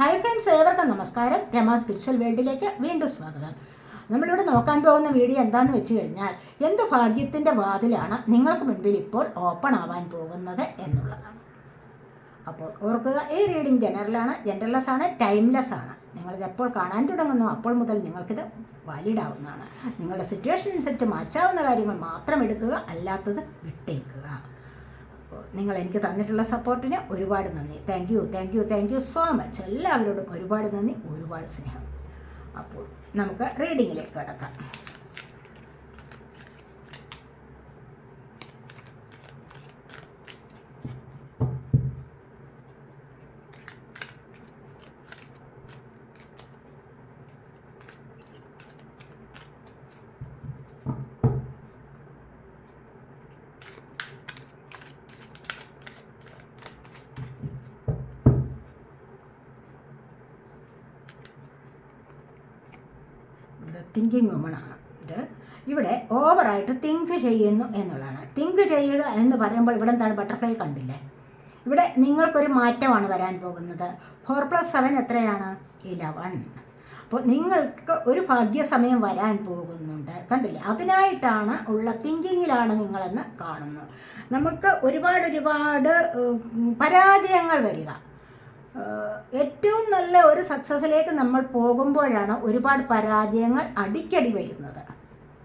Hi friends ഏവർക്കും നമസ്കാരം. Rama spiritual വേൾഡിലേക്ക് വീണ്ടും സ്വാഗതം. നമ്മളിവിടെ നോക്കാൻ പോകുന്ന വീഡിയോ എന്താണെന്ന് വെച്ച് കഴിഞ്ഞാൽ എന്ത് ഭാഗ്യത്തിന്റെ വാതിലാണ് നിങ്ങൾക്ക് മുൻപിൽ ഇപ്പോൾ ഓപ്പൺ ആവാൻ പോകുന്നത് എന്നുള്ളതാണ്. അപ്പോൾ ഓർക്കുക ഈ റീഡിംഗ് ജനറലാണ് ജനറൽലെസ് ആണ് ടൈംലെസ് ആണ് നിങ്ങളിത് എപ്പോൾ കാണാൻ തുടങ്ങുന്നു അപ്പോൾ മുതൽ നിങ്ങൾക്കിത് വാലിഡ് ആവുന്നതാണ്. നിങ്ങളുടെ സിറ്റുവേഷൻ അനുസരിച്ച് മാറ്റാവുന്ന കാര്യങ്ങൾ മാത്രം എടുക്കുക അല്ലാത്തത് വിട്ടേക്കുക. നിങ്ങൾ എനിക്ക് തന്നിട്ടുള്ള സപ്പോർട്ടിന് ഒരുപാട് നന്ദി. Thank you thank you thank you so much എല്ലാവരോടും ഒരുപാട് നന്ദി ഒരുപാട് സ്നേഹം. അപ്പോൾ നമുക്ക് റീഡിങ്ങിലേക്ക് കിടക്കാം. തിങ്കിങ് വുമണാണ് ഇത് ഇവിടെ ഓവറായിട്ട് തിങ്ക് ചെയ്യുന്നു എന്നുള്ളതാണ്. തിങ്ക് ചെയ്യുക എന്ന് പറയുമ്പോൾ ഇവിടെ എന്താണ്? ബട്ടർഫ്ലൈ കണ്ടില്ലേ? ഇവിടെ നിങ്ങൾക്കൊരു മാറ്റമാണ് വരാൻ പോകുന്നത്. ഫോർ പ്ലസ് സെവൻ എത്രയാണ്? ഇലവൺ അപ്പോൾ നിങ്ങൾക്ക് ഒരു ഭാഗ്യസമയം വരാൻ പോകുന്നുണ്ട്. കണ്ടില്ലേ? അതിനായിട്ടാണ് ഉള്ള തിങ്കിങ്ങിലാണ് നിങ്ങളെന്ന് കാണുന്നത്. നമുക്ക് ഒരുപാട് ഒരുപാട് പരാജയങ്ങൾ വരിക. ഏറ്റവും നല്ല ഒരു സക്സസ്സിലേക്ക് നമ്മൾ പോകുമ്പോഴാണ് ഒരുപാട് പരാജയങ്ങൾ അടിക്കടി വരുന്നത്.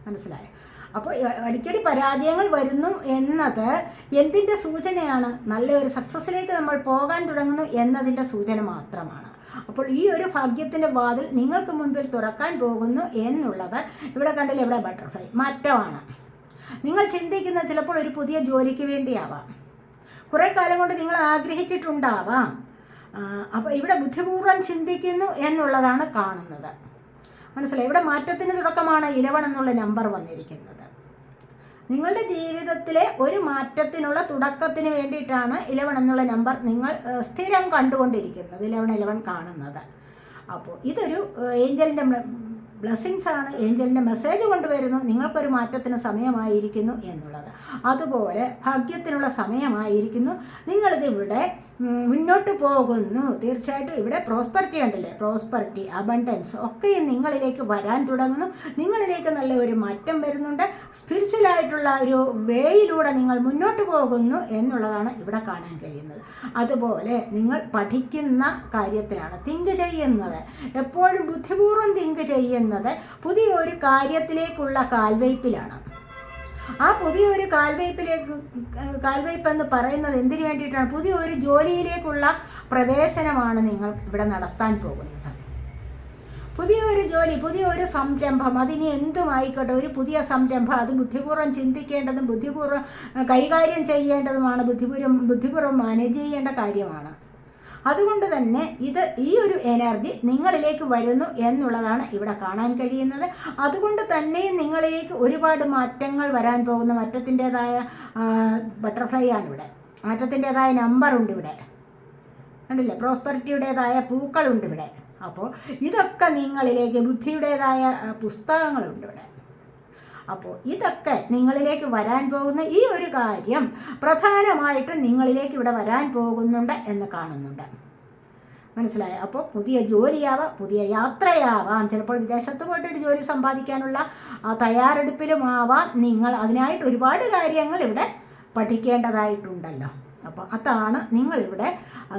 മനസ്സിലായോ? അപ്പോൾ അടിക്കടി പരാജയങ്ങൾ വരുന്നു എന്നത് എന്തിന്റെ സൂചനയാണ്? നല്ലൊരു സക്സസ്സിലേക്ക് നമ്മൾ പോകാൻ തുടങ്ങുന്നു എന്നതിന്റെ സൂചന മാത്രമാണ്. അപ്പോൾ ഈ ഒരു ഭാഗ്യത്തിന്റെ വാതിൽ നിങ്ങൾക്ക് മുൻപിൽ തുറക്കാൻ പോകുന്നു എന്നുള്ളത് ഇവിടെ കണ്ടില്ല ഇവിടെ ബട്ടർഫ്ലൈ മാറ്റമാണ്. നിങ്ങൾ ചിന്തിക്കുന്നത് ചിലപ്പോൾ ഒരു പുതിയ ജോലിക്ക് വേണ്ടിയാവാം. കുറേ കാലം കൊണ്ട് നിങ്ങൾ ആഗ്രഹിച്ചിട്ടുണ്ടാവാം. അപ്പോൾ ഇവിടെ ബുദ്ധിപൂർവം ചിന്തിക്കുന്നു എന്നുള്ളതാണ് കാണുന്നത്. മനസ്സിലായി? ഇവിടെ മാറ്റത്തിന് തുടക്കമാണ് ഇലവൺ എന്നുള്ള നമ്പർ വന്നിരിക്കുന്നത്. നിങ്ങളുടെ ജീവിതത്തിലെ ഒരു മാറ്റത്തിനുള്ള തുടക്കത്തിന് വേണ്ടിയിട്ടാണ് ഇലവൺ എന്നുള്ള നമ്പർ നിങ്ങൾ സ്ഥിരം കണ്ടുകൊണ്ടിരിക്കുന്നത്. ഇലവൺ ഇലവൺ കാണുന്നത്. അപ്പോൾ ഇതൊരു ഏഞ്ചലിന്റെ ബ്ലെസ്സിങ്സ് ആണ്. ഏഞ്ചലിന്റെ മെസ്സേജ് കൊണ്ടുവരുന്നു. നിങ്ങൾക്കൊരു മാറ്റത്തിന് സമയമായിരിക്കുന്നു എന്നുള്ളത്. അതുപോലെ ഭാഗ്യത്തിനുള്ള സമയമായിരിക്കുന്നു. നിങ്ങളിതിവിടെ മുന്നോട്ട് പോകുന്നു. തീർച്ചയായിട്ടും ഇവിടെ പ്രോസ്പെറിറ്റി ഉണ്ടല്ലേ? പ്രോസ്പെറിറ്റി അബണ്ടൻസ് ഒക്കെ നിങ്ങളിലേക്ക് വരാൻ തുടങ്ങുന്നു. നിങ്ങളിലേക്ക് നല്ല ഒരു മാറ്റം വരുന്നുണ്ട്. സ്പിരിച്വലായിട്ടുള്ള ഒരു വേയിലൂടെ നിങ്ങൾ മുന്നോട്ട് പോകുന്നു എന്നുള്ളതാണ് ഇവിടെ കാണാൻ കഴിയുന്നത്. അതുപോലെ നിങ്ങൾ പഠിക്കുന്ന കാര്യത്തിലാണ് തിങ്ക് ചെയ്യുന്നത്. എപ്പോഴും ബുദ്ധിപൂർവം തിങ്ക് ചെയ്യുന്നത്. പുതിയ ഒരു കാര്യത്തിലേക്കുള്ള കാൽവയ്പിലാണ്. ആ പുതിയൊരു കാൽവയ്പിലേക്ക് കാൽവയ്പ് എന്ന് പറയുന്നത് എന്തിനു വേണ്ടിയിട്ടാണ്? പുതിയ ഒരു ജോലിയിലേക്കുള്ള പ്രവേശനമാണ് നിങ്ങൾ ഇവിടെ നടത്താൻ പോകുന്നത്. പുതിയൊരു ജോലി പുതിയൊരു സംരംഭം അതിന് എന്തുമായിക്കോട്ടെ ഒരു പുതിയ സംരംഭം അത് ബുദ്ധിപൂർവം ചിന്തിക്കേണ്ടതും ബുദ്ധിപൂർവം കൈകാര്യം ചെയ്യേണ്ടതുമാണ് ബുദ്ധിപൂർവം ബുദ്ധിപൂർവം മാനേജ് ചെയ്യേണ്ട കാര്യമാണ്. അതുകൊണ്ട് തന്നെ ഇത് ഈ ഒരു എനർജി നിങ്ങളിലേക്ക് വരുന്നു എന്നുള്ളതാണ് ഇവിടെ കാണാൻ കഴിയുന്നത്. അതുകൊണ്ട് തന്നെ നിങ്ങളിലേക്ക് ഒരുപാട് മാറ്റങ്ങൾ വരാൻ പോകുന്ന. മാറ്റത്തിന്റെതായ ബട്ടർഫ്ലൈ ആണ് ഇവിടെ. മാറ്റത്തിന്റെതായ നമ്പറുണ്ട് ഇവിടെ. കണ്ടില്ലേ? പ്രോസ്പെറിറ്റിയുടേതായ പൂക്കളുണ്ട് ഇവിടെ. അപ്പോൾ ഇതൊക്കെ നിങ്ങളിലേക്ക് ബുദ്ധിയുടേതായ പുസ്തകങ്ങളുണ്ട് ഇവിടെ. അപ്പോൾ ഇതൊക്കെ നിങ്ങളിലേക്ക് വരാൻ പോകുന്ന ഈ ഒരു കാര്യം പ്രധാനമായിട്ടും നിങ്ങളിലേക്ക് ഇവിടെ വരാൻ പോകുന്നുണ്ട് എന്ന് കാണുന്നുണ്ട്. മനസ്സിലായോ? അപ്പോൾ പുതിയ ജോലിയാവാം പുതിയ യാത്രയാവാം. ചിലപ്പോൾ വിദേശത്ത് പോയിട്ട് ഒരു ജോലി സമ്പാദിക്കാനുള്ള തയ്യാറെടുപ്പിലുമാവാം നിങ്ങൾ അതിനായിട്ട് ഒരുപാട് കാര്യങ്ങൾ ഇവിടെ പഠിക്കേണ്ടതായിട്ടുണ്ടല്ലോ. അപ്പോൾ അതാണ് നിങ്ങളിവിടെ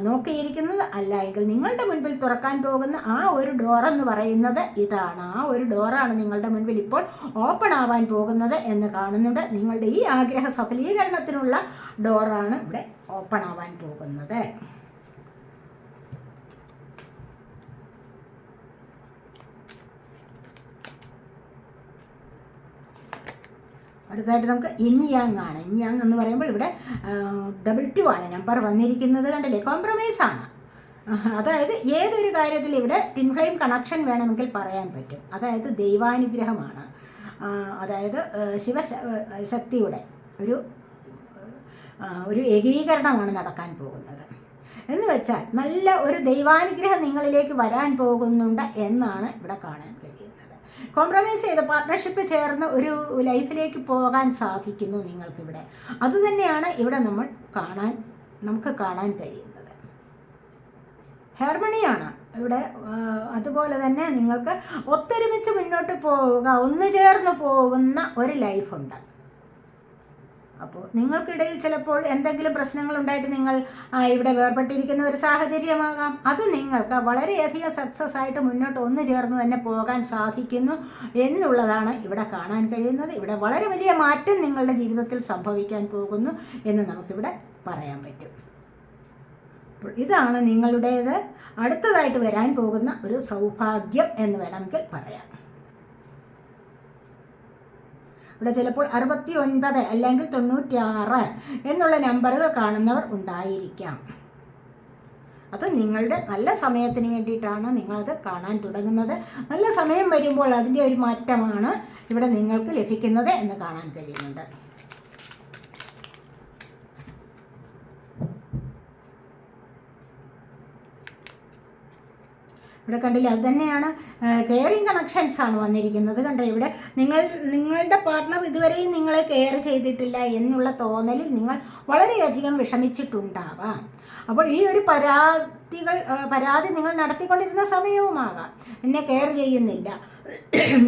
നോക്കിയിരിക്കുന്നത്. അല്ല എങ്കിൽ നിങ്ങളുടെ മുൻപിൽ തുറക്കാൻ പോകുന്ന ആ ഒരു ഡോർ എന്ന് പറയുന്നത് ഇതാണ്. ആ ഒരു ഡോറാണ് നിങ്ങളുടെ മുൻപിൽ ഇപ്പോൾ ഓപ്പൺ ആവാൻ പോകുന്നത് എന്ന് കാണുന്നുണ്ട്. നിങ്ങളുടെ ഈ ആഗ്രഹ സഫലീകരണത്തിനുള്ള ഡോറാണ് ഇവിടെ ഓപ്പൺ ആവാൻ പോകുന്നത്. അടുത്തതായിട്ട് നമുക്ക് ഇൻയാങ് ആണ്. ഇൻയാങ് എന്ന് പറയുമ്പോൾ ഇവിടെ ഡബിൾ ടു ആണ്. നമ്പർ വന്നിരിക്കുന്നത് കണ്ടില്ലേ? കോംപ്രമൈസ് ആണ്. അതായത് ഏതൊരു കാര്യത്തിൽ ഇവിടെ ടിൻഫ്ലെയിം കണക്ഷൻ വേണമെങ്കിൽ പറയാൻ പറ്റും. അതായത് ദൈവാനുഗ്രഹമാണ്. അതായത് ശിവശക്തിയുടെ ശക്തിയുടെ ഒരു ഒരു ഏകീകരണമാണ് നടക്കാൻ പോകുന്നത്. എന്ന് വെച്ചാൽ നല്ല ഒരു ദൈവാനുഗ്രഹം നിങ്ങളിലേക്ക് വരാൻ പോകുന്നുണ്ട് എന്നാണ് ഇവിടെ കാണാൻ കഴിയുന്നത്. കോംപ്രമൈസ് ചെയ്ത് പാർട്ട്ണർഷിപ്പ് ചേർന്ന് ഒരു ലൈഫിലേക്ക് പോകാൻ സാധിക്കുന്നു നിങ്ങൾക്കിവിടെ. അതുതന്നെയാണ് ഇവിടെ നമ്മൾ കാണാൻ നമുക്ക് കാണാൻ കഴിയുന്നത്. ഹാർമണിയാണ് ഇവിടെ അതുപോലെ തന്നെ നിങ്ങൾക്ക് ഒത്തൊരുമിച്ച് മുന്നോട്ട് പോവുക ഒന്ന് ചേർന്ന് പോകുന്ന ഒരു ലൈഫുണ്ട് അപ്പോൾ നിങ്ങൾക്കിടയിൽ ചിലപ്പോൾ എന്തെങ്കിലും പ്രശ്നങ്ങൾ ഉണ്ടായിട്ട് നിങ്ങൾ ഇവിടെ വേർപെട്ടിരിക്കുന്ന ഒരു സാഹചര്യമാകാം. അത് നിങ്ങൾക്ക് വളരെയധികം സക്സസ് ആയിട്ട് മുന്നോട്ട് ഒന്ന് ചേർന്ന് തന്നെ പോകാൻ സാധിക്കുന്നു എന്നുള്ളതാണ് ഇവിടെ കാണാൻ കഴിയുന്നത്. ഇവിടെ വളരെ വലിയ മാറ്റം നിങ്ങളുടെ ജീവിതത്തിൽ സംഭവിക്കാൻ പോകുന്നു എന്ന് നമുക്കിവിടെ പറയാൻ പറ്റും. അപ്പോൾ ഇതാണ് നിങ്ങളുടേത്. അടുത്തതായിട്ട് വരാൻ പോകുന്ന ഒരു സൗഭാഗ്യം എന്ന് വേണമെങ്കിൽ പറയാം. ഇവിടെ ചിലപ്പോൾ അറുപത്തി ഒൻപത് അല്ലെങ്കിൽ തൊണ്ണൂറ്റിയാറ് എന്നുള്ള നമ്പറുകൾ കാണുന്നവർ ഉണ്ടായിരിക്കാം. അത് നിങ്ങളുടെ നല്ല സമയത്തിന് വേണ്ടിയിട്ടാണ് നിങ്ങളത് കാണാൻ തുടങ്ങുന്നത്. നല്ല സമയം വരുമ്പോൾ അതിന്റെ ഒരു മാറ്റമാണ് ഇവിടെ നിങ്ങൾക്ക് ലഭിക്കുന്നത് എന്ന് കാണാൻ കഴിയുന്നുണ്ട്. ഇവിടെ കണ്ടില്ല? അത് തന്നെയാണ് കെയറിങ് കണക്ഷൻസ് ആണ് വന്നിരിക്കുന്നത്. കണ്ടോ ഇവിടെ? നിങ്ങൾ നിങ്ങളുടെ പാർട്ട്ണർ ഇതുവരെയും നിങ്ങളെ കെയർ ചെയ്തിട്ടില്ല എന്നുള്ള തോന്നലിൽ നിങ്ങൾ വളരെയധികം വിഷമിച്ചിട്ടുണ്ടാവാം. അപ്പോൾ ഈ ഒരു പരാതികൾ പരാതി നിങ്ങൾ നടത്തിക്കൊണ്ടിരുന്ന സമയവുമാകാം. എന്നെ കെയർ ചെയ്യുന്നില്ല.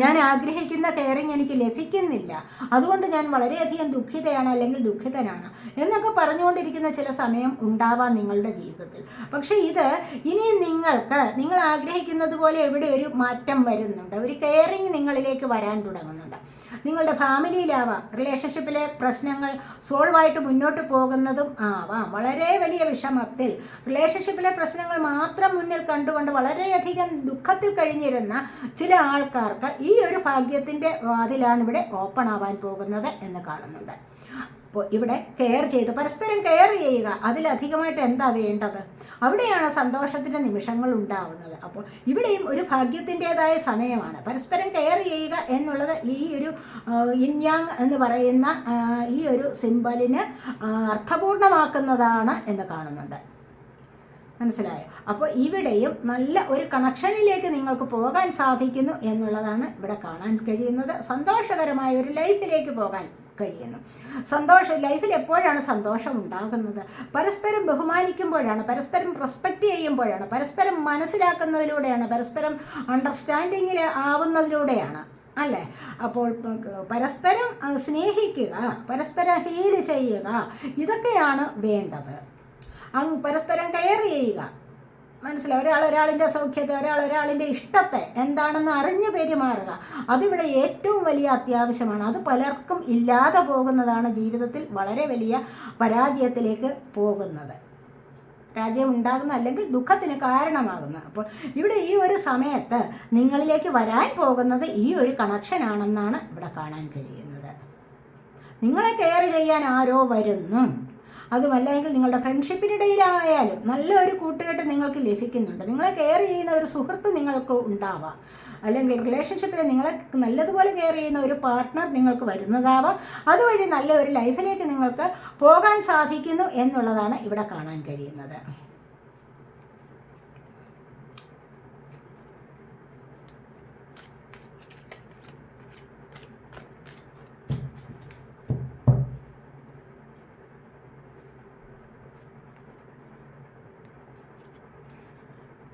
ഞാൻ ആഗ്രഹിക്കുന്ന കെയറിങ് എനിക്ക് ലഭിക്കുന്നില്ല. അതുകൊണ്ട് ഞാൻ വളരെയധികം ദുഃഖിതയാണ് അല്ലെങ്കിൽ ദുഃഖിതനാണ് എന്നൊക്കെ പറഞ്ഞുകൊണ്ടിരിക്കുന്ന ചില സമയം ഉണ്ടാവാം നിങ്ങളുടെ ജീവിതത്തിൽ. പക്ഷേ ഇത് ഇനി നിങ്ങൾക്ക് നിങ്ങൾ ആഗ്രഹിക്കുന്നത് പോലെ എവിടെ ഒരു മാറ്റം വരുന്നുണ്ട്? ഒരു കെയറിങ് നിങ്ങളിലേക്ക് വരാൻ തുടങ്ങുന്നുണ്ട്. നിങ്ങളുടെ ഫാമിലിയിലാവാം റിലേഷൻഷിപ്പിലെ പ്രശ്നങ്ങൾ സോൾവ് ആയിട്ട് മുന്നോട്ട് പോകുന്നതും ആവാം. വളരെ വലിയ വിഷമത്തിൽ റിലേഷൻഷിപ്പിലെ പ്രശ്നങ്ങൾ മാത്രം മുന്നിൽ കണ്ടുകൊണ്ട് വളരെയധികം ദുഃഖത്തിൽ കഴിഞ്ഞിരുന്ന ചില ആൾക്കാർക്ക് ഈ ഒരു ഭാഗ്യത്തിന്റെ വാതിലാണ് ഇവിടെ ഓപ്പൺ ആവാൻ പോകുന്നത് എന്ന് കാണുന്നുണ്ട്. അപ്പോൾ ഇവിടെ കെയർ ചെയ്ത് പരസ്പരം കെയർ ചെയ്യുക. അതിലധികമായിട്ട് എന്താ വേണ്ടത്? അവിടെയാണ് സന്തോഷത്തിന്റെ നിമിഷങ്ങൾ ഉണ്ടാവുന്നത്. അപ്പോൾ ഇവിടെയും ഒരു ഭാഗ്യത്തിന്റെതായ സമയമാണ്. പരസ്പരം കെയർ ചെയ്യുക എന്നുള്ളത് ഈ ഒരു ഇന്യാങ് എന്ന് പറയുന്ന ഈ ഒരു സിമ്പലിന് അർത്ഥപൂർണമാക്കുന്നതാണ് എന്ന് കാണുന്നുണ്ട്. മനസ്സിലായോ? അപ്പോൾ ഇവിടെയും നല്ല ഒരു കണക്ഷനിലേക്ക് നിങ്ങൾക്ക് പോകാൻ സാധിക്കുന്നു എന്നുള്ളതാണ് ഇവിടെ കാണാൻ കഴിയുന്നത്. സന്തോഷകരമായ ഒരു ലൈഫിലേക്ക് പോകാൻ കഴിയുന്നു. സന്തോഷം ലൈഫിൽ എപ്പോഴാണ് സന്തോഷം ഉണ്ടാകുന്നത്? പരസ്പരം ബഹുമാനിക്കുമ്പോഴാണ് പരസ്പരം റെസ്പെക്റ്റ് ചെയ്യുമ്പോഴാണ് പരസ്പരം മനസ്സിലാക്കുന്നതിലൂടെയാണ് പരസ്പരം അണ്ടർസ്റ്റാൻഡിങ്ങിൽ ആവുന്നതിലൂടെയാണ്. അല്ലേ? അപ്പോൾ പരസ്പരം സ്നേഹിക്കുക പരസ്പരം ഹീൽ ചെയ്യുക ഇതൊക്കെയാണ് വേണ്ടത്. അങ്ങ് പരസ്പരം കെയർ ചെയ്യുക. മനസ്സിലായി? ഒരാൾ ഒരാളിന്റെ സൗഖ്യത്തെ ഒരാൾ ഒരാളിന്റെ ഇഷ്ടത്തെ എന്താണെന്ന് അറിഞ്ഞു പെരുമാറുക. അതിവിടെ ഏറ്റവും വലിയ അത്യാവശ്യമാണ്. അത് പലർക്കും ഇല്ലാതെ പോകുന്നതാണ് ജീവിതത്തിൽ വളരെ വലിയ പരാജയത്തിലേക്ക് പോകുന്നത്. രാജ്യം ഉണ്ടാകുന്ന അല്ലെങ്കിൽ ദുഃഖത്തിന് കാരണമാകുന്നത് അപ്പോൾ ഇവിടെ ഈ ഒരു സമയത്ത് നിങ്ങളിലേക്ക് വരാൻ പോകുന്നത് ഈ ഒരു കണക്ഷനാണെന്നാണ് ഇവിടെ കാണാൻ കഴിയുന്നത്. നിങ്ങളെ കെയർ ചെയ്യാൻ ആരോ വരുന്നു. അതുമല്ലെങ്കിൽ നിങ്ങളുടെ ഫ്രണ്ട്ഷിപ്പിനിടയിലായാലും നല്ലൊരു കൂട്ടുകെട്ട് നിങ്ങൾക്ക് ലഭിക്കുന്നുണ്ട്. നിങ്ങളെ കെയർ ചെയ്യുന്ന ഒരു സുഹൃത്ത് നിങ്ങൾക്ക് ഉണ്ടാവാം. അല്ലെങ്കിൽ റിലേഷൻഷിപ്പിൽ നിങ്ങളെ നല്ലതുപോലെ കെയർ ചെയ്യുന്ന ഒരു പാർട്ട്ണർ നിങ്ങൾക്ക് വരുന്നതാവാം. അതുവഴി നല്ല ഒരു ലൈഫിലേക്ക് നിങ്ങൾക്ക് പോകാൻ സാധിക്കുന്നു എന്നുള്ളതാണ് ഇവിടെ കാണാൻ കഴിയുന്നത്.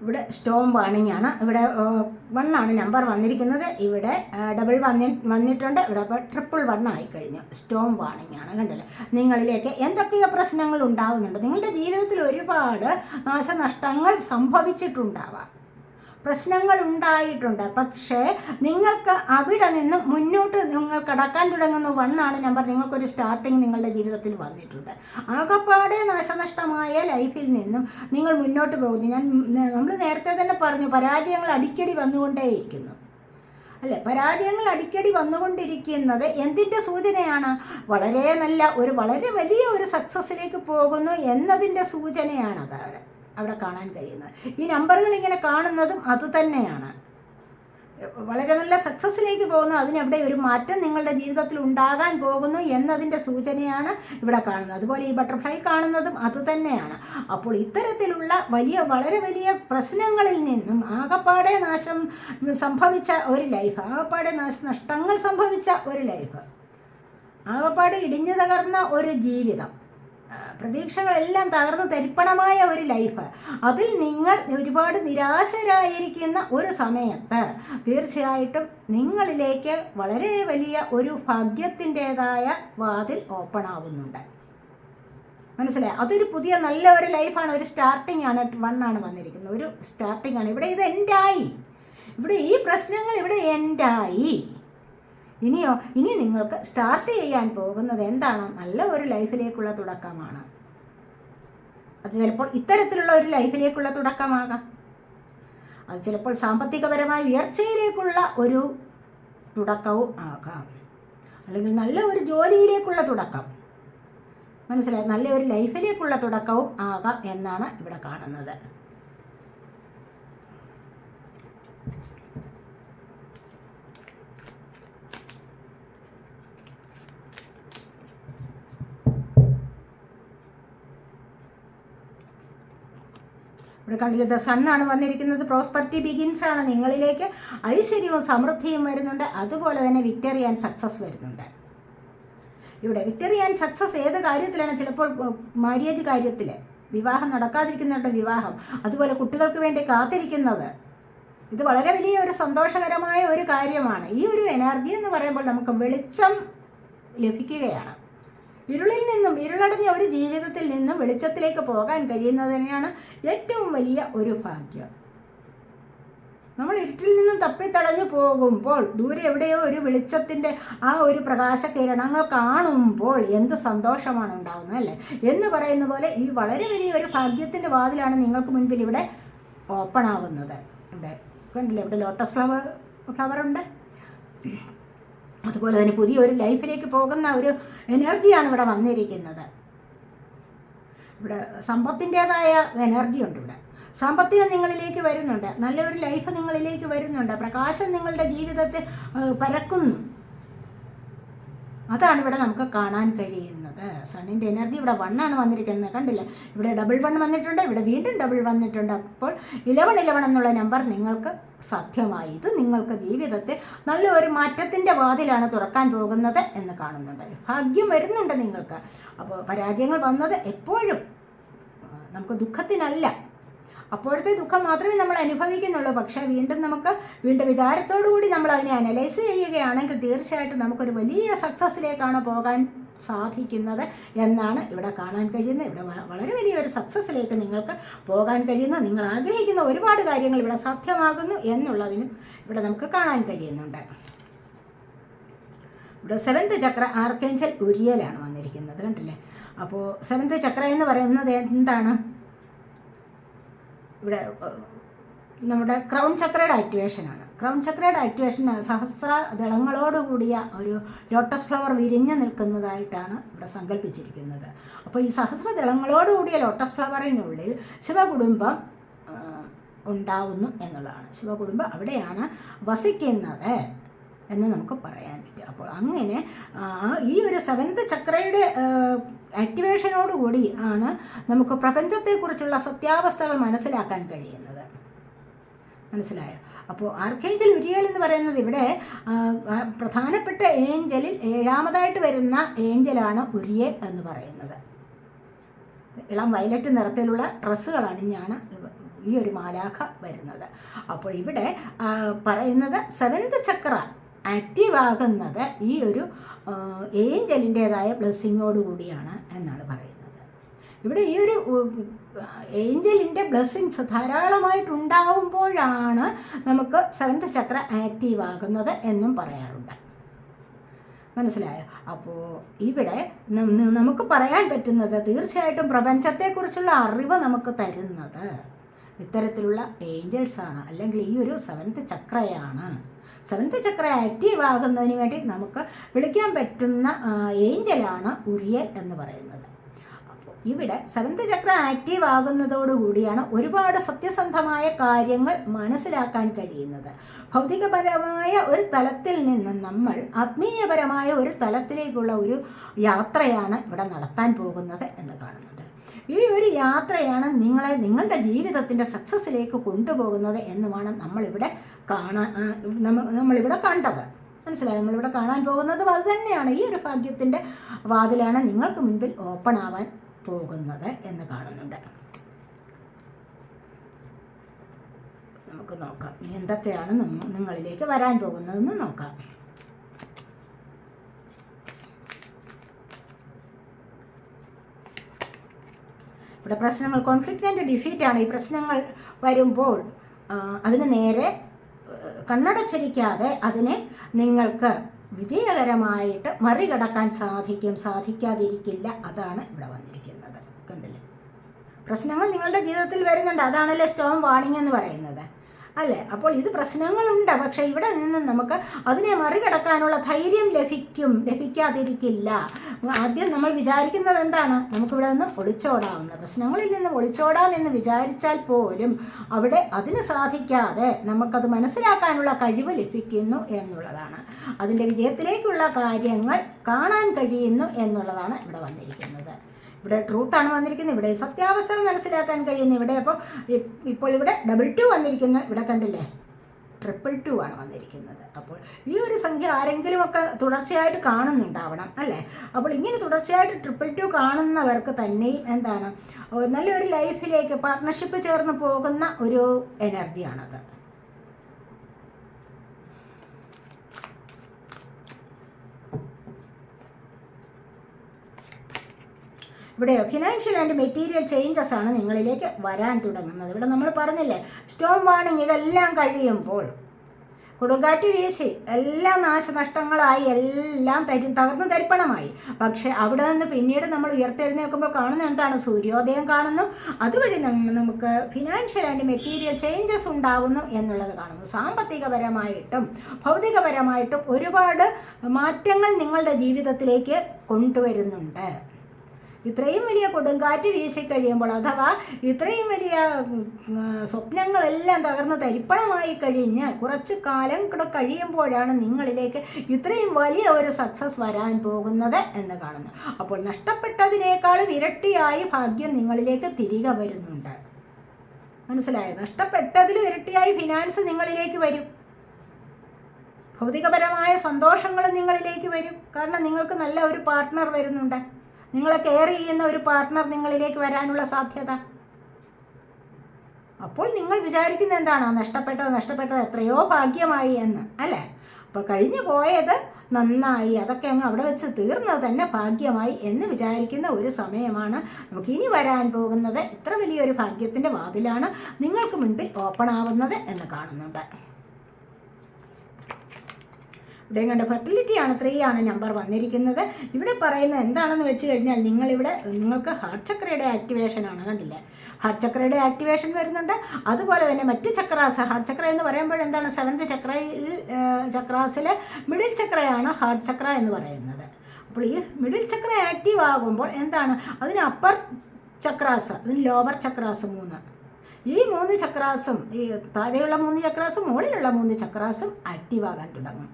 ഇവിടെ സ്റ്റോൺ വാണിംഗ് ആണ്. ഇവിടെ ആണ് നമ്പർ വന്നിരിക്കുന്നത്. ഇവിടെ ഡബിൾ വന്നി വന്നിട്ടുണ്ട്. ഇവിടെ ഇപ്പോൾ ട്രിപ്പിൾ വൺ ആയി കഴിഞ്ഞു. സ്റ്റോം വാണിംഗ് ആണ്. കണ്ടല്ലേ? നിങ്ങളിലേക്ക് എന്തൊക്കെയോ പ്രശ്നങ്ങൾ ഉണ്ടാവുന്നുണ്ട്. നിങ്ങളുടെ ജീവിതത്തിൽ ഒരുപാട് നാശനഷ്ടങ്ങൾ സംഭവിച്ചിട്ടുണ്ടാവാം. പ്രശ്നങ്ങൾ ഉണ്ടായിട്ടുണ്ട് പക്ഷേ നിങ്ങൾക്ക് അവിടെ നിന്ന് മുന്നോട്ട് നിങ്ങൾ കടക്കാൻ തുടങ്ങുന്ന വണ്ണാണ് നമ്പർ നിങ്ങൾക്കൊരു സ്റ്റാർട്ടിങ് നിങ്ങളുടെ ജീവിതത്തിൽ വന്നിട്ടുണ്ട്. ആകപ്പാടെ നാശനഷ്ടമായ ലൈഫിൽ നിന്നും നിങ്ങൾ മുന്നോട്ട് പോകുന്നു. ഞാൻ നമ്മൾ നേരത്തെ തന്നെ പറഞ്ഞു പരാജയങ്ങൾ അടിക്കടി വന്നുകൊണ്ടേയിരിക്കുന്നു. അല്ലേ? പരാജയങ്ങൾ അടിക്കടി വന്നുകൊണ്ടിരിക്കുന്നത് എന്തിന്റെ സൂചനയാണ്? വളരെ നല്ല ഒരു വളരെ വലിയ ഒരു സക്സസ്സിലേക്ക് പോകുന്നു എന്നതിന്റെ സൂചനയാണ് അതവിടെ അവിടെ കാണാൻ കഴിയുന്നത്. ഈ നമ്പറുകൾ ഇങ്ങനെ കാണുന്നതും അതുതന്നെയാണ് വളരെ നല്ല സക്സസ്സിലേക്ക് പോകുന്നു അതിനവിടെ ഒരു മാറ്റം നിങ്ങളുടെ ജീവിതത്തിൽ ഉണ്ടാകാൻ പോകുന്നു എന്നതിന്റെ സൂചനയാണ് ഇവിടെ കാണുന്നത്. അതുപോലെ ഈ ബട്ടർഫ്ലൈ കാണുന്നതും അതുതന്നെയാണ് അപ്പോൾ ഇത്തരത്തിലുള്ള വലിയ വളരെ വലിയ പ്രശ്നങ്ങളിൽ നിന്നും ആകപ്പാടെ നാശം സംഭവിച്ച ഒരു ലൈഫ് ആകപ്പാടെ നാശനഷ്ടങ്ങൾ സംഭവിച്ച ഒരു ലൈഫ് ആകപ്പാടെ ഇടിഞ്ഞു തകർന്ന ഒരു ജീവിതം പ്രതീക്ഷകളെല്ലാം തകർന്ന് തരിപ്പണമായ ഒരു ലൈഫ് അതിൽ നിങ്ങൾ ഒരുപാട് നിരാശരായിരിക്കുന്ന ഒരു സമയത്ത് തീർച്ചയായിട്ടും നിങ്ങളിലേക്ക് വളരെ വലിയ ഒരു ഭാഗ്യത്തിന്റെതായ വാതിൽ ഓപ്പൺ ആവുന്നുണ്ട്. മനസ്സിലായി? അതൊരു പുതിയ നല്ല ഒരു ലൈഫാണ് ഒരു സ്റ്റാർട്ടിംഗ് ആണ്. വൺ ആണ് വന്നിരിക്കുന്നത്. ഒരു സ്റ്റാർട്ടിംഗ് ആണ്. ഇവിടെ ഇത് എൻഡായി ഇവിടെ ഈ പ്രശ്നങ്ങൾ ഇവിടെ എൻഡായി ഇനിയോ ഇനി നിങ്ങൾക്ക് സ്റ്റാർട്ട് ചെയ്യാൻ പോകുന്നത് എന്താണ്? നല്ല ഒരു ലൈഫിലേക്കുള്ള തുടക്കമാണ്. അത് ചിലപ്പോൾ ഇത്തരത്തിലുള്ള ഒരു ലൈഫിലേക്കുള്ള തുടക്കമാകാം. അത് ചിലപ്പോൾ സാമ്പത്തികപരമായ ഉയർച്ചയിലേക്കുള്ള ഒരു തുടക്കവും ആകാം. അല്ലെങ്കിൽ നല്ല ഒരു ജോലിയിലേക്കുള്ള തുടക്കം. മനസ്സിലായി? നല്ല ഒരു ലൈഫിലേക്കുള്ള തുടക്കവും ആകാം എന്നാണ് ഇവിടെ കാണുന്നത്. ഇവിടെ കണ്ടില്ല? സണ്ണാണ് വന്നിരിക്കുന്നത്. പ്രോസ്പെറിറ്റി ബിഗിൻസ് ആണ് നിങ്ങളിലേക്ക്. ഐശ്വര്യവും സമൃദ്ധിയും വരുന്നുണ്ട്. അതുപോലെ തന്നെ വിക്ടറി ആൻഡ് സക്സസ് വരുന്നുണ്ട്. ഇവിടെ വിക്ടറി ആൻഡ് സക്സസ് ഏത് കാര്യത്തിലാണ്? ചിലപ്പോൾ മാര്യേജ് കാര്യത്തിൽ വിവാഹം നടക്കാതിരിക്കുന്നവരുടെ വിവാഹം അതുപോലെ കുട്ടികൾക്ക് വേണ്ടി കാത്തിരിക്കുന്നത്. ഇത് വളരെ വലിയ ഒരു സന്തോഷകരമായ ഒരു കാര്യമാണ്. ഈ ഒരു എനർജി എന്ന് പറയുമ്പോൾ നമുക്ക് വെളിച്ചം ലഭിക്കുകയാണ്. ഇരുളിൽ നിന്നും ഇരുളടഞ്ഞ ഒരു ജീവിതത്തിൽ നിന്നും വെളിച്ചത്തിലേക്ക് പോകാൻ കഴിയുന്നത് തന്നെയാണ് ഏറ്റവും വലിയ ഒരു ഭാഗ്യം. നമ്മൾ ഇരുട്ടിൽ നിന്നും തപ്പിത്തടഞ്ഞു പോകുമ്പോൾ ദൂരെ എവിടെയോ ഒരു വെളിച്ചത്തിന്റെ ആ ഒരു പ്രകാശ കിരണങ്ങൾ കാണുമ്പോൾ എന്ത് സന്തോഷമാണ് ഉണ്ടാകുന്നത് അല്ലേ? എന്ന് പറയുന്ന പോലെ ഈ വളരെ വലിയ ഒരു ഭാഗ്യത്തിന്റെ വാതിലാണ് നിങ്ങൾക്ക് മുൻപിൽ ഇവിടെ ഓപ്പൺ ആവുന്നത് ഇവിടെ കണ്ടില്ലേ? ഇവിടെ ലോട്ടസ് ഫ്ലവർ ഉണ്ട്. അതുപോലെ തന്നെ പുതിയൊരു ലൈഫിലേക്ക് പോകുന്ന ഒരു എനർജിയാണ് ഇവിടെ വന്നിരിക്കുന്നത്. ഇവിടെ സമ്പത്തിന്റെതായ എനർജി ഉണ്ട് ഇവിടെ. സാമ്പത്തികം നിങ്ങളിലേക്ക് വരുന്നുണ്ട്. നല്ലൊരു ലൈഫ് നിങ്ങളിലേക്ക് വരുന്നുണ്ട്. പ്രകാശം നിങ്ങളുടെ ജീവിതത്തെ പരക്കുന്നു. അതാണ് ഇവിടെ നമുക്ക് കാണാൻ കഴിയുന്നത്. സണ്ണിന്റെ എനർജി ഇവിടെ വണ്ണാണ് വന്നിരിക്കുന്നത്. കണ്ടില്ല? ഇവിടെ ഡബിൾ വൺ വന്നിട്ടുണ്ട്. ഇവിടെ വീണ്ടും ഡബിൾ വന്നിട്ടുണ്ട്. അപ്പോൾ ഇലവൺ ഇലവൺ എന്നുള്ള നമ്പർ നിങ്ങൾക്ക് സാധ്യമായി. ഇത് നിങ്ങൾക്ക് ജീവിതത്തെ നല്ല ഒരു മാറ്റത്തിന്റെ വാതിലാണ് തുറക്കാൻ പോകുന്നത് എന്ന് കാണുന്നുണ്ട്. ഭാഗ്യം വരുന്നുണ്ട് നിങ്ങൾക്ക്. അപ്പോൾ പരാജയങ്ങൾ വന്നത് എപ്പോഴും നമുക്ക് ദുഃഖത്തിനല്ല. അപ്പോഴത്തെ ദുഃഖം മാത്രമേ നമ്മൾ അനുഭവിക്കുന്നുള്ളൂ. പക്ഷേ വീണ്ടും നമുക്ക് വീണ്ടും വിചാരത്തോടു കൂടി നമ്മൾ അതിനെ അനലൈസ് ചെയ്യുകയാണെങ്കിൽ തീർച്ചയായിട്ടും നമുക്കൊരു വലിയ സക്സസ്സിലേക്കാണ് പോകാൻ സാധിക്കുന്നത് എന്നാണ് ഇവിടെ കാണാൻ കഴിയുന്നത്. ഇവിടെ വളരെ വലിയൊരു സക്സസ്സിലേക്ക് നിങ്ങൾക്ക് പോകാൻ കഴിയുന്നു. നിങ്ങൾ ആഗ്രഹിക്കുന്ന ഒരുപാട് കാര്യങ്ങൾ ഇവിടെ സാധ്യമാകുന്നു എന്നുള്ളതിനും ഇവിടെ നമുക്ക് കാണാൻ കഴിയുന്നുണ്ട്. ഇവിടെ സെവൻത് ചക്ര ആർക്കേഞ്ചൽ ഉരിയലാണ് വന്നിരിക്കുന്നത് കണ്ടില്ലേ? അപ്പോൾ സെവൻത് ചക്ര എന്ന് പറയുന്നത് എന്താണ്? ഇവിടെ നമ്മുടെ ക്രൗൺ ചക്രയുടെ ആക്ടിവേഷനാണ് ക്രൗൺ ചക്രയുടെ ആക്ടിവേഷൻ സഹസ്ര ദളങ്ങളോട് കൂടിയ ഒരു ലോട്ടസ് ഫ്ലവർ വിരിഞ്ഞു നിൽക്കുന്നതായിട്ടാണ് ഇവിടെ സങ്കല്പിച്ചിരിക്കുന്നത്. അപ്പോൾ ഈ സഹസ്ര ദളങ്ങളോട് കൂടിയ ലോട്ടസ് ഫ്ലവറിനുള്ളിൽ ശിവകുടുംബം ഉണ്ടാകുന്നു എന്നുള്ളതാണ്. ശിവകുടുംബം അവിടെയാണ് വസിക്കുന്നത്. എന്ന് നമുക്ക് പറയാൻ പറ്റും. അപ്പോൾ അങ്ങനെ ഈ ഒരു സെവൻത് ചക്രയുടെ ആക്ടിവേഷനോടുകൂടി ആണ് നമുക്ക് പ്രപഞ്ചത്തെക്കുറിച്ചുള്ള സത്യാവസ്ഥകൾ മനസ്സിലാക്കാൻ കഴിയുന്നത്. മനസ്സിലായോ? അപ്പോൾ ആർക്കേഞ്ചൽ ഉരിയൽ എന്ന് പറയുന്നത് ഇവിടെ പ്രധാനപ്പെട്ട ഏഞ്ചലിൽ ഏഴാമതായിട്ട് വരുന്ന ഏഞ്ചലാണ് ഉരിയൽ എന്ന് പറയുന്നത്. ഇളം വയലറ്റ് നിറത്തിലുള്ള ഡ്രസ്സുകൾ അണിഞ്ഞാണ് ഈ ഒരു മാലാഖ വരുന്നത്. അപ്പോൾ ഇവിടെ പറയുന്നത് സെവൻത് ചക്ര ആക്റ്റീവ് ആകുന്നത് ഈ ഒരു ഏഞ്ചലിന്റേതായ ബ്ലെസ്സിങ്ങോട് കൂടിയാണ് എന്നാണ് പറയുന്നത്. ഇവിടെ ഈ ഒരു ഏഞ്ചലിന്റെ ബ്ലെസ്സിങ്സ് ധാരാളമായിട്ടുണ്ടാവുമ്പോഴാണ് നമുക്ക് സെവൻത് ചക്ര ആക്റ്റീവ് ആകുന്നത് എന്നും പറയാറുണ്ട്. മനസ്സിലായോ? അപ്പോൾ ഇവിടെ നമുക്ക് പറയാൻ പറ്റുന്നത് തീർച്ചയായിട്ടും പ്രപഞ്ചത്തെക്കുറിച്ചുള്ള അറിവ് നമുക്ക് തരുന്നത് ഇത്തരത്തിലുള്ള ഏഞ്ചൽസാണ് അല്ലെങ്കിൽ ഈ ഒരു സെവൻത്ത് ചക്രയാണ്. സെവൻത്ത് ചക്ര ആക്റ്റീവ് ആകുന്നതിന് വേണ്ടി നമുക്ക് വിളിക്കാൻ പറ്റുന്ന ഏഞ്ചലാണ് ഉറിയൽ എന്ന് പറയുന്നത്. അപ്പോൾ ഇവിടെ സെവൻത്ത് ചക്ര ആക്റ്റീവ് ആകുന്നതോടുകൂടിയാണ് ഒരുപാട് സത്യസന്ധമായ കാര്യങ്ങൾ മനസ്സിലാക്കാൻ കഴിയുന്നത്. ഭൗതികപരമായ ഒരു തലത്തിൽ നിന്ന് നമ്മൾ ആത്മീയപരമായ ഒരു തലത്തിലേക്കുള്ള ഒരു യാത്രയാണ് ഇവിടെ നടത്താൻ പോകുന്നത് എന്ന് കാണുന്നുണ്ട് ഈ ഒരു യാത്രയാണ് നിങ്ങളെ നിങ്ങളുടെ ജീവിതത്തിന്റെ സക്സസ്സിലേക്ക് കൊണ്ടുപോകുന്നത് എന്നുമാണ് നമ്മളിവിടെ കാണാൻ നമ്മളിവിടെ കണ്ടത്. മനസ്സിലായി? നമ്മളിവിടെ കാണാൻ പോകുന്നത് അത് തന്നെയാണ്. ഈ ഒരു ഭാഗ്യത്തിന്റെ വാതിലാണ് നിങ്ങൾക്ക് മുൻപിൽ ഓപ്പൺ ആവാൻ പോകുന്നത് എന്ന് കാണുന്നുണ്ട്. നമുക്ക് നോക്കാം. എന്തൊക്കെയാണ് നിങ്ങളിലേക്ക് വരാൻ പോകുന്നതെന്ന് നോക്കാം. ഇവിടെ പ്രശ്നങ്ങൾ കോൺഫ്ലിക്റ്റ് ആൻഡ് ഡിഫീറ്റ് ആണ്. ഈ പ്രശ്നങ്ങൾ വരുമ്പോൾ അതിന് നേരെ കണ്ണടച്ചിരിക്കാതെ അതിനെ നിങ്ങൾക്ക് വിജയകരമായിട്ട് മറികടക്കാൻ സാധിക്കും സാധിക്കാതിരിക്കില്ല. അതാണ് ഇവിടെ വന്നിരിക്കുന്നത്. കണ്ടില്ലേ? പ്രശ്നങ്ങൾ നിങ്ങളുടെ ജീവിതത്തിൽ വരുന്നുണ്ട്. അതാണല്ലോ സ്റ്റോം വാണിംഗ് എന്ന് പറയുന്നത്. അല്ലേ? അപ്പോൾ ഇത് പ്രശ്നങ്ങളുണ്ട്. പക്ഷേ ഇവിടെ നിന്ന് നമുക്ക് അതിനെ മറികടക്കാനുള്ള ധൈര്യം ലഭിക്കും. ലഭിക്കാതിരിക്കില്ല. ആദ്യം നമ്മൾ വിചാരിക്കുന്നത് എന്താണ്? നമുക്കിവിടെ നിന്ന് ഒളിച്ചോടാവുന്ന പ്രശ്നങ്ങളിൽ നിന്ന് ഒളിച്ചോടാം എന്ന് വിചാരിച്ചാൽ പോലും അവിടെ അതിന് സാധിക്കാതെ നമുക്കത് മനസ്സിലാക്കാനുള്ള കഴിവ് ലഭിക്കുന്നു എന്നുള്ളതാണ്. അതിന്റെ വിജയത്തിലേക്കുള്ള കാര്യങ്ങൾ കാണാൻ കഴിയുന്നു എന്നുള്ളതാണ് ഇവിടെ വന്നിരിക്കുന്നത്. ഇവിടെ ട്രൂത്താണ് വന്നിരിക്കുന്നത്. ഇവിടെ സത്യാവസ്ഥകൾ മനസ്സിലാക്കാൻ കഴിയുന്നത് ഇവിടെ അപ്പോൾ ഇപ്പോൾ ഇവിടെ ഡബിൾ ടു വന്നിരിക്കുന്ന. ഇവിടെ കണ്ടില്ലേ? ട്രിപ്പിൾ ടു ആണ് വന്നിരിക്കുന്നത്. അപ്പോൾ ഈ ഒരു സംഖ്യ ആരെങ്കിലും ഒക്കെ തുടർച്ചയായിട്ട് കാണുന്നുണ്ടാവണം അല്ലേ? അപ്പോൾ ഇങ്ങനെ തുടർച്ചയായിട്ട് ട്രിപ്പിൾ ടു കാണുന്നവർക്ക് തന്നെയും എന്താണ്? നല്ലൊരു ലൈഫിലേക്ക് പാർട്ട്ണർഷിപ്പ് ചേർന്ന് പോകുന്ന ഒരു എനർജിയാണത് ഇവിടെ ഫിനാൻഷ്യൽ ആൻഡ് മെറ്റീരിയൽ ചേഞ്ചസ് ആണ് നിങ്ങളിലേക്ക് വരാൻ തുടങ്ങുന്നത്. ഇവിടെ നമ്മൾ പറഞ്ഞില്ലേ സ്റ്റോം വാണിംഗ് ഇതെല്ലാം കഴിയുമ്പോൾ കൊടുങ്കാറ്റ് വീശി എല്ലാം നാശനഷ്ടങ്ങളായി എല്ലാം തരി തകർന്ന് തരിപ്പണമായി. പക്ഷെ അവിടെ നിന്ന് പിന്നീട് നമ്മൾ ഉയർത്തെഴുന്നേൽക്കുമ്പോൾ കാണുന്ന എന്താണ്? സൂര്യോദയം കാണുന്നു. അതുവഴി നമുക്ക് ഫിനാൻഷ്യൽ ആൻഡ് മെറ്റീരിയൽ ചേഞ്ചസ് ഉണ്ടാവുന്നു എന്നുള്ളത് കാണുന്നു. സാമ്പത്തികപരമായിട്ടും ഭൗതികപരമായിട്ടും ഒരുപാട് മാറ്റങ്ങൾ നിങ്ങളുടെ ജീവിതത്തിലേക്ക് കൊണ്ടുവരുന്നുണ്ട്. ഇത്രയും വലിയ കൊടുങ്കാറ്റ് വീശിക്കഴിയുമ്പോൾ അഥവാ ഇത്രയും വലിയ സ്വപ്നങ്ങളെല്ലാം തകർന്ന് തരിപ്പണമായി കഴിഞ്ഞ് കുറച്ച് കാലം കൂടെ കഴിയുമ്പോഴാണ് നിങ്ങളിലേക്ക് ഇത്രയും വലിയ ഒരു സക്സസ് വരാൻ പോകുന്നത് എന്ന് കാണുന്നു അപ്പോൾ നഷ്ടപ്പെട്ടതിനേക്കാളും ഇരട്ടിയായി ഭാഗ്യം നിങ്ങളിലേക്ക് തിരികെ വരുന്നുണ്ട്. മനസ്സിലായോ? നഷ്ടപ്പെട്ടതിലും ഇരട്ടിയായി ഫിനാൻസ് നിങ്ങളിലേക്ക് വരും. ഭൗതികപരമായ സന്തോഷങ്ങളും നിങ്ങളിലേക്ക് വരും. കാരണം നിങ്ങൾക്ക് നല്ല ഒരു പാർട്ട്ണർ വരുന്നുണ്ട്. നിങ്ങളെ കെയർ ചെയ്യുന്ന ഒരു പാർട്ട്ണർ നിങ്ങളിലേക്ക് വരാനുള്ള സാധ്യത. അപ്പോൾ നിങ്ങൾ വിചാരിക്കുന്ന എന്താണ്? നഷ്ടപ്പെട്ടത് നഷ്ടപ്പെട്ടത് എത്രയോ ഭാഗ്യമായി എന്ന് അല്ലേ? അപ്പോൾ കഴിഞ്ഞു പോയത് നന്നായി അതൊക്കെ അങ്ങ് അവിടെ വെച്ച് തീർന്നത് തന്നെ ഭാഗ്യമായി എന്ന് വിചാരിക്കുന്ന ഒരു സമയമാണ് നമുക്ക് ഇനി വരാൻ പോകുന്നത്. ഇത്ര വലിയൊരു ഭാഗ്യത്തിന്റെ വാതിലാണ് നിങ്ങൾക്ക് മുൻപിൽ ഓപ്പൺ ആവുന്നത് എന്ന് കാണുന്നുണ്ട്. കണ്ട് ഫെർട്ടിലിറ്റി ആണ് ത്രീ ആണ് നമ്പർ വന്നിരിക്കുന്നത്. ഇവിടെ പറയുന്നത് എന്താണെന്ന് വെച്ച് കഴിഞ്ഞാൽ നിങ്ങളിവിടെ നിങ്ങൾക്ക് ഹാർട്ട് ചക്രയുടെ ആക്ടിവേഷൻ ആണ് കണ്ടില്ലേ? ഹാർട്ട് ചക്രയുടെ ആക്ടിവേഷൻ വരുന്നുണ്ട്. അതുപോലെ തന്നെ മറ്റ് ചക്രാസ് ഹാർട്ട് ചക്ര എന്ന് പറയുമ്പോൾ എന്താണ്? സെവൻത് ചക്രയിൽ ചക്രാസിലെ മിഡിൽ ചക്രയാണ് ഹാർട്ട് ചക്ര എന്ന് പറയുന്നത്. അപ്പോൾ ഈ മിഡിൽ ചക്ര ആക്റ്റീവ് ആകുമ്പോൾ എന്താണ്? അതിന് അപ്പർ ചക്രാസ് അതിന് ലോവർ ചക്രാസ് മൂന്ന്. ഈ മൂന്ന് ചക്രാസും ഈ താഴെയുള്ള മൂന്ന് ചക്രാസും മുകളിലുള്ള മൂന്ന് ചക്രാസും ആക്റ്റീവ് ആകാൻ തുടങ്ങും.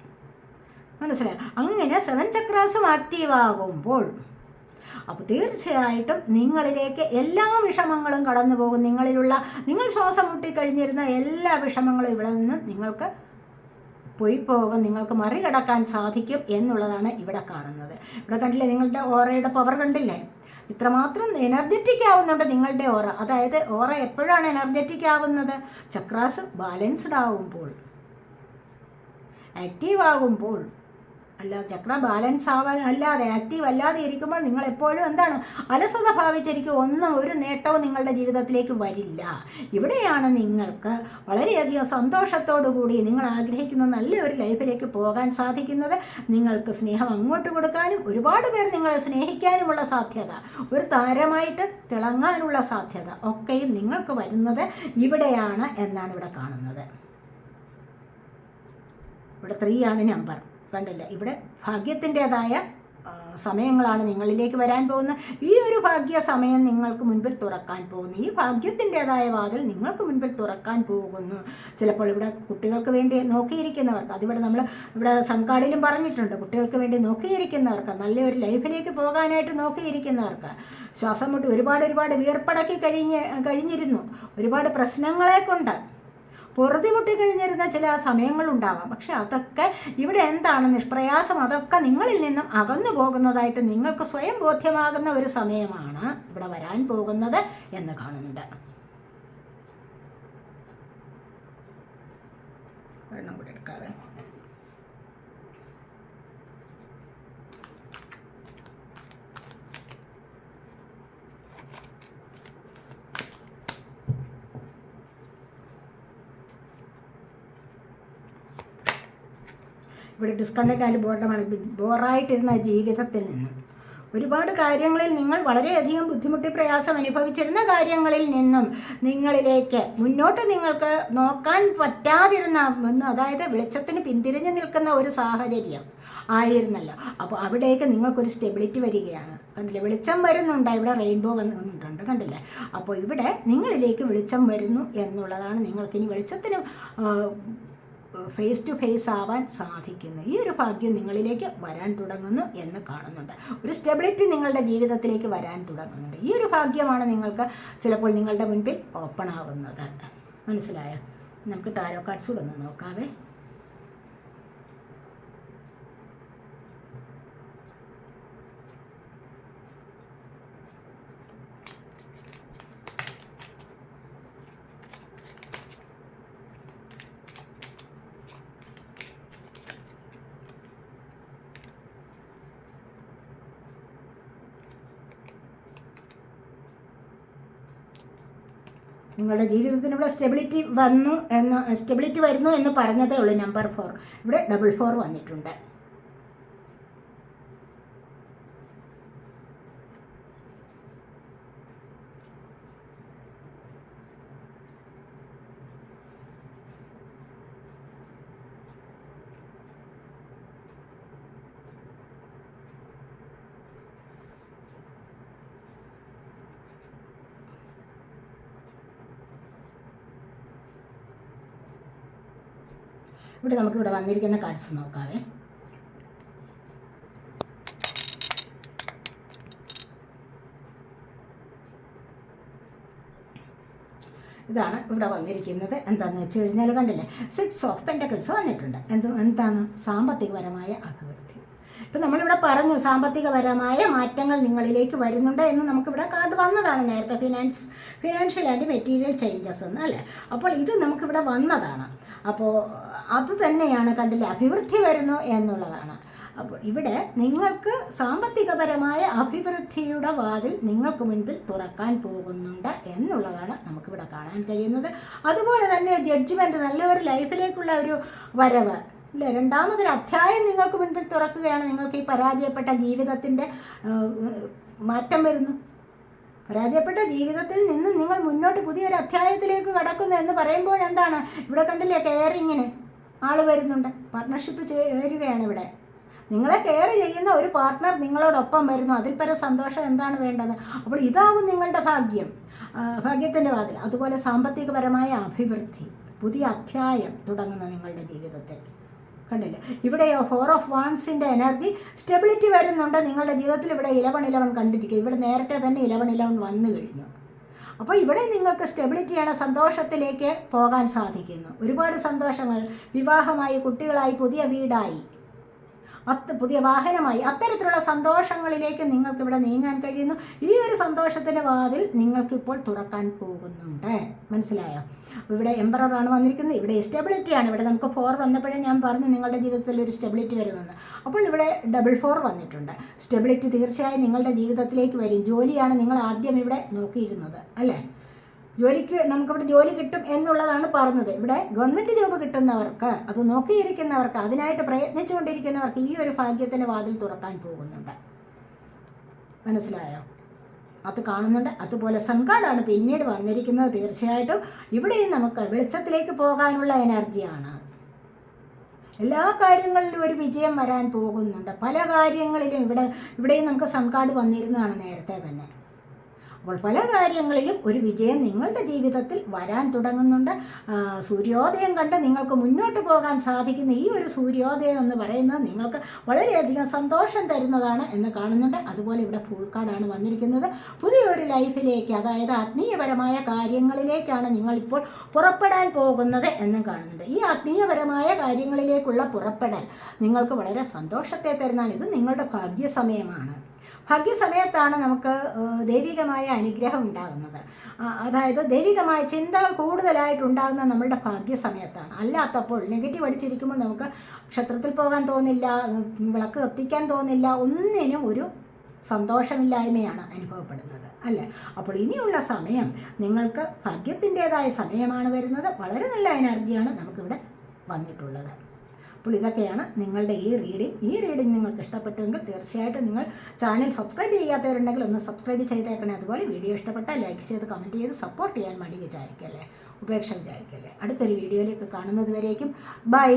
മനസ്സിലായി? അങ്ങനെ സെവൻ ചക്രാസും ആക്റ്റീവ് ആകുമ്പോൾ അപ്പോൾ തീർച്ചയായിട്ടും നിങ്ങളിലേക്ക് എല്ലാ വിഷമങ്ങളും കടന്നു പോകും. നിങ്ങളിലുള്ള നിങ്ങൾ ശ്വാസം മുട്ടിക്കഴിഞ്ഞിരുന്ന എല്ലാ വിഷമങ്ങളും ഇവിടെ നിന്ന് നിങ്ങൾക്ക് പോയി പോകും. നിങ്ങൾക്ക് മറികടക്കാൻ സാധിക്കും എന്നുള്ളതാണ് ഇവിടെ കാണുന്നത്. ഇവിടെ കണ്ടില്ലേ നിങ്ങളുടെ ഓറയുടെ പവർ കണ്ടില്ലേ? ഇത്രമാത്രം എനർജറ്റിക് ആവുന്നുണ്ട് നിങ്ങളുടെ ഓറ. അതായത് ഓറ എപ്പോഴാണ് എനർജറ്റിക് ആവുന്നത്? ചക്രാസ് ബാലൻസ്ഡ് ആവുമ്പോൾ ആക്റ്റീവ് ആകുമ്പോൾ അല്ലാതെ ചക്ര ബാലൻസ് ആവാൻ അല്ലാതെ ആക്റ്റീവ് അല്ലാതെ ഇരിക്കുമ്പോൾ നിങ്ങൾ എപ്പോഴും എന്താണ് അലസത ഭാവിച്ചിരിക്കും. ഒന്നും ഒരു നേട്ടവും നിങ്ങളുടെ ജീവിതത്തിലേക്ക് വരില്ല. ഇവിടെയാണ് നിങ്ങൾക്ക് വളരെയധികം സന്തോഷത്തോടു കൂടി നിങ്ങൾ ആഗ്രഹിക്കുന്ന നല്ലൊരു ലൈഫിലേക്ക് പോകാൻ സാധിക്കുന്നത്. നിങ്ങൾക്ക് സ്നേഹം അങ്ങോട്ട് കൊടുക്കാനും ഒരുപാട് പേർ നിങ്ങളെ സ്നേഹിക്കാനുമുള്ള സാധ്യത ഒരു താരമായിട്ട് തിളങ്ങാനുള്ള സാധ്യത ഒക്കെയും നിങ്ങൾക്ക് വരുന്നത് ഇവിടെയാണ് എന്നാണ് ഇവിടെ കാണുന്നത്. ഇവിടെ ത്രീ ആണ് നമ്പർ കണ്ടില്ല. ഇവിടെ ഭാഗ്യത്തിന്റെതായ സമയങ്ങളാണ് നിങ്ങളിലേക്ക് വരാൻ പോകുന്ന ഈ ഒരു ഭാഗ്യ സമയം നിങ്ങൾക്ക് മുൻപിൽ തുറക്കാൻ പോകുന്നു. ഈ ഭാഗ്യത്തിന്റെതായ വാതിൽ നിങ്ങൾക്ക് മുൻപിൽ തുറക്കാൻ പോകുന്നു. ചിലപ്പോൾ ഇവിടെ കുട്ടികൾക്ക് വേണ്ടി നോക്കിയിരിക്കുന്നവർക്ക് അതിവിടെ നമ്മൾ ഇവിടെ സംഘാടിലും പറഞ്ഞിട്ടുണ്ട് കുട്ടികൾക്ക് വേണ്ടി നോക്കിയിരിക്കുന്നവർക്ക് നല്ലൊരു ലൈഫിലേക്ക് പോകാനായിട്ട് നോക്കിയിരിക്കുന്നവർക്ക്. ശ്വാസം മുട്ടി ഒരുപാട് ഒരുപാട് വിയർപ്പടക്കി കഴിഞ്ഞ് കഴിഞ്ഞിരുന്നു. ഒരുപാട് പ്രശ്നങ്ങളെ കൊണ്ട് പൊറുതിമുട്ടി കഴിഞ്ഞിരുന്ന ചില സമയങ്ങളുണ്ടാവാം. പക്ഷെ അതൊക്കെ ഇവിടെ എന്താണ് നിഷ്പ്രയാസം? അതൊക്കെ നിങ്ങളിൽ നിന്നും അകന്നു പോകുന്നതായിട്ട് നിങ്ങൾക്ക് സ്വയം ബോധ്യമാകുന്ന ഒരു സമയമാണ് ഇവിടെ വരാൻ പോകുന്നത് എന്ന് കാണുന്നുണ്ട്. വെള്ളം ഇവിടെ ഡിസ്കണക്റ്റ് ആയാലും ബോർഡമാണ് ബോറായിട്ടിരുന്ന ജീവിതത്തിൽ നിന്ന് ഒരുപാട് കാര്യങ്ങളിൽ നിങ്ങൾ വളരെയധികം ബുദ്ധിമുട്ടി പ്രയാസം അനുഭവിച്ചിരുന്ന കാര്യങ്ങളിൽ നിന്നും നിങ്ങളിലേക്ക് മുന്നോട്ട് നിങ്ങൾക്ക് നോക്കാൻ പറ്റാതിരുന്ന ഒന്ന് അതായത് വെളിച്ചത്തിന് പിന്തിരിഞ്ഞു നിൽക്കുന്ന ഒരു സാഹചര്യം ആയിരുന്നല്ലോ. അപ്പോൾ അവിടേക്ക് നിങ്ങൾക്കൊരു സ്റ്റെബിലിറ്റി വരികയാണ്. കണ്ടില്ലേ? വെളിച്ചം വരുന്നുണ്ട്. ഇവിടെ റെയിൻബോ വന്നിട്ടുണ്ട് കണ്ടില്ലേ? അപ്പോൾ ഇവിടെ നിങ്ങളിലേക്ക് വെളിച്ചം വരുന്നു എന്നുള്ളതാണ്. നിങ്ങൾക്കിനി വെളിച്ചത്തിന് ഫേസ് ടു ഫേസ് ആവാൻ സാധിക്കുന്നു. ഈ ഒരു ഭാഗ്യം നിങ്ങളിലേക്ക് വരാൻ തുടങ്ങുന്നു എന്ന് കാണുന്നുണ്ട്. ഒരു സ്റ്റെബിലിറ്റി നിങ്ങളുടെ ജീവിതത്തിലേക്ക് വരാൻ തുടങ്ങുന്നുണ്ട്. ഈ ഒരു ഭാഗ്യമാണ് നിങ്ങൾക്ക് ചിലപ്പോൾ നിങ്ങളുടെ മുൻപിൽ ഓപ്പൺ ആവുന്നത്. മനസ്സിലായോ? നമുക്ക് ടാരോ കാർഡ്സ് കൂടെ ഒന്ന് നോക്കാവേ. നിങ്ങളുടെ ജീവിതത്തിന് ഇവിടെ സ്റ്റെബിലിറ്റി വന്നു എന്ന് സ്റ്റെബിലിറ്റി വരുന്നു എന്ന് പറഞ്ഞതേ ഉള്ളൂ നമ്പർ ഫോർ ഇവിടെ ഡബിൾ ഫോർ വന്നിട്ടുണ്ട്. ഇവിടെ നമുക്ക് ഇവിടെ വന്നിരിക്കുന്ന കാർഡ്സ് നോക്കാവേ. ഇതാണ് ഇവിടെ വന്നിരിക്കുന്നത്. എന്താണെന്ന് വെച്ച് കഴിഞ്ഞാൽ കണ്ടില്ലേ? സിക്സ് ഓഫ് പെന്റക്കിൾസ് വന്നിട്ടുണ്ട്. എന്ത് എന്താണ്? സാമ്പത്തികപരമായ അഭിവൃദ്ധി. ഇപ്പം നമ്മളിവിടെ പറഞ്ഞു സാമ്പത്തികപരമായ മാറ്റങ്ങൾ നിങ്ങളിലേക്ക് വരുന്നുണ്ട് എന്ന് നമുക്കിവിടെ കാർഡ് വന്നതാണ് നേരത്തെ. Finance financial and material changes എന്ന് അല്ലേ? അപ്പോൾ ഇത് നമുക്കിവിടെ വന്നതാണ്. അപ്പോൾ അത് തന്നെയാണ് കണ്ടില്ല അഭിവൃദ്ധി വരുന്നു എന്നുള്ളതാണ്. അപ്പോൾ ഇവിടെ നിങ്ങൾക്ക് സാമ്പത്തികപരമായ അഭിവൃദ്ധിയുടെ വാതിൽ നിങ്ങൾക്ക് മുൻപിൽ തുറക്കാൻ പോകുന്നുണ്ട് എന്നുള്ളതാണ് നമുക്കിവിടെ കാണാൻ കഴിയുന്നത്. അതുപോലെ തന്നെ ജഡ്ജ്മെന്റ് നല്ലൊരു ലൈഫിലേക്കുള്ള ഒരു വരവ്. അല്ലേ രണ്ടാമതൊരു അധ്യായം നിങ്ങൾക്ക് മുൻപിൽ തുറക്കുകയാണ് നിങ്ങൾക്ക് ഈ പരാജയപ്പെട്ട ജീവിതത്തിന്റെ മാറ്റം വരുന്നു. പരാജയപ്പെട്ട ജീവിതത്തിൽ നിന്ന് നിങ്ങൾ മുന്നോട്ട് പുതിയൊരു അധ്യായത്തിലേക്ക് കടക്കുന്നു എന്ന് പറയുമ്പോൾ എന്താണ്? ഇവിടെ കണ്ടില്ലേ കെയറിങ്ങിന് ആൾ വരുന്നുണ്ട്. പാർട്ട്ണർഷിപ്പ് ചേരുകയാണ് ഇവിടെ. നിങ്ങളെ കെയർ ചെയ്യുന്ന ഒരു പാർട്ട്ണർ നിങ്ങളോടൊപ്പം വരുന്നു. അതിൽ പരം സന്തോഷം എന്താണ് വേണ്ടത്? അപ്പോൾ ഇതാകും നിങ്ങളുടെ ഭാഗ്യം. ഭാഗ്യത്തിന്റെ വാതിൽ. അതുപോലെ സാമ്പത്തികപരമായ അഭിവൃദ്ധി. പുതിയ അധ്യായം തുടങ്ങുന്ന നിങ്ങളുടെ ജീവിതത്തിൽ. കണ്ടില്ലേ. ഇവിടെ ഫോർ ഓഫ് വാൻസിന്റെ എനർജി സ്റ്റെബിലിറ്റി വരുന്നുണ്ട്. നിങ്ങളുടെ ജീവിതത്തിൽ ഇവിടെ ഇലവൺ ഇലവൺ കണ്ടിരിക്കുക. ഇവിടെ നേരത്തെ തന്നെ ഇലവൺ ഇലവൺ വന്നു കഴിഞ്ഞു. അപ്പോൾ ഇവിടെ നിങ്ങൾക്ക് സ്റ്റെബിലിറ്റിയാണ് സന്തോഷത്തിലേക്ക് പോകാൻ സാധിക്കുന്നു. ഒരുപാട് സന്തോഷങ്ങൾ. വിവാഹമായി കുട്ടികളായി പുതിയ വീടായി. അത്ത് പുതിയ വാഹനമായി. അത്തരത്തിലുള്ള സന്തോഷങ്ങളിലേക്ക് നിങ്ങൾക്ക് ഇവിടെ നീങ്ങാൻ കഴിയുന്നു. ഈ ഒരു സന്തോഷത്തിന്റെ വാതിൽ നിങ്ങൾക്കിപ്പോൾ തുറക്കാൻ പോകുന്നുണ്ട്. മനസ്സിലായോ? ഇവിടെ എംബറാണ് വന്നിരിക്കുന്നത്. ഇവിടെ സ്റ്റെബിലിറ്റിയാണ് ഇവിടെ നമുക്ക് ഫോർ വന്നപ്പോഴേ ഞാൻ പറഞ്ഞു നിങ്ങളുടെ ജീവിതത്തിൽ ഒരു സ്റ്റെബിലിറ്റി വരുന്നെന്ന്. അപ്പോൾ ഇവിടെ ഡബിൾ ഫോർ വന്നിട്ടുണ്ട്. സ്റ്റെബിലിറ്റി തീർച്ചയായും നിങ്ങളുടെ ജീവിതത്തിലേക്ക് വരും. ജോലിയാണ് നിങ്ങൾ ആദ്യം ഇവിടെ നോക്കിയിരുന്നത്. അല്ലേ? ജോലിക്ക് നമുക്കിവിടെ ജോലി കിട്ടും എന്നുള്ളതാണ് പറഞ്ഞത്. ഇവിടെ ഗവൺമെന്റ് ജോബ് കിട്ടുന്നവർക്ക് അത് നോക്കിയിരിക്കുന്നവർക്ക് അതിനായിട്ട് പ്രയത്നിച്ചുകൊണ്ടിരിക്കുന്നവർക്ക് ഈ ഒരു ഭാഗ്യത്തിന്റെ വാതിൽ തുറക്കാൻ പോകുന്നുണ്ട്. മനസ്സിലായോ? അത് കാണുന്നുണ്ട്. അതുപോലെ സംഘാടാണ് പിന്നീട് വന്നിരിക്കുന്നത് തീർച്ചയായിട്ടും. ഇവിടെയും നമുക്ക് വെളിച്ചത്തിലേക്ക് പോകാനുള്ള എനർജിയാണ്. എല്ലാ കാര്യങ്ങളിലും ഒരു വിജയം വരാൻ പോകുന്നുണ്ട്. പല കാര്യങ്ങളിലും ഇവിടെ ഇവിടെയും നമുക്ക് സംഘാട് വന്നിരുന്നതാണ് നേരത്തെ തന്നെ. അപ്പോൾ പല കാര്യങ്ങളിലും ഒരു വിജയം നിങ്ങളുടെ ജീവിതത്തിൽ വരാൻ തുടങ്ങുന്നുണ്ട്. സൂര്യോദയം കണ്ട് നിങ്ങൾക്ക് മുന്നോട്ട് പോകാൻ സാധിക്കുന്ന ഈ ഒരു സൂര്യോദയം എന്ന് പറയുന്നത് നിങ്ങൾക്ക് വളരെയധികം സന്തോഷം തരുന്നതാണ് എന്ന് കാണുന്നുണ്ട്. അതുപോലെ ഇവിടെ പൂൾക്കാടാണ് വന്നിരിക്കുന്നത്. പുതിയൊരു ലൈഫിലേക്ക് അതായത് ആത്മീയപരമായ കാര്യങ്ങളിലേക്കാണ് നിങ്ങളിപ്പോൾ പുറപ്പെടാൻ പോകുന്നത് എന്നും കാണുന്നുണ്ട്. ഈ ആത്മീയപരമായ കാര്യങ്ങളിലേക്കുള്ള പുറപ്പെടൽ നിങ്ങൾക്ക് വളരെ സന്തോഷത്തെ തരുന്നതാണ്. ഇത് നിങ്ങളുടെ ഭാഗ്യസമയമാണ്. ഭാഗ്യസമയത്താണ് നമുക്ക് ദൈവികമായ അനുഗ്രഹം ഉണ്ടാകുന്നത്. അതായത് ദൈവികമായ ചിന്തകൾ കൂടുതലായിട്ട് ഉണ്ടാകുന്ന നമ്മളുടെ ഭാഗ്യസമയത്താണ്. അല്ലാത്തപ്പോൾ നെഗറ്റീവ് അടിച്ചിരിക്കുമ്പോൾ നമുക്ക് ക്ഷേത്രത്തിൽ പോകാൻ തോന്നില്ല വിളക്ക് കത്തിക്കാൻ തോന്നില്ല ഒന്നിനും ഒരു സന്തോഷമില്ലായ്മയാണ് അനുഭവപ്പെടുന്നത് അല്ലേ? അപ്പോൾ ഇനിയുള്ള സമയം നിങ്ങൾക്ക് ഭാഗ്യത്തിന്റെതായ സമയമാണ് വരുന്നത്. വളരെ നല്ല എനർജിയാണ് നമുക്കിവിടെ വന്നിട്ടുള്ളത്. അപ്പോൾ ഇതൊക്കെയാണ് നിങ്ങളുടെ ഈ റീഡിംഗ് ഈ റീഡിംഗ് നിങ്ങൾക്ക് ഇഷ്ടപ്പെട്ടുവെങ്കിൽ തീർച്ചയായിട്ടും നിങ്ങൾ ചാനൽ സബ്സ്ക്രൈബ് ചെയ്യാത്തവരുണ്ടെങ്കിൽ ഒന്ന് സബ്സ്ക്രൈബ് ചെയ്തേക്കണേ. അതുപോലെ വീഡിയോ ഇഷ്ടപ്പെട്ടാൽ ലൈക്ക് ചെയ്ത് കമന്റ് ചെയ്ത് സപ്പോർട്ട് ചെയ്യാൻ മടി വിചാരിക്കല്ലേ? ഉപേക്ഷ വിചാരിക്കല്ലേ? അടുത്തൊരു വീഡിയോയിലേക്ക് കാണുന്നത് വരേക്കും. ബൈ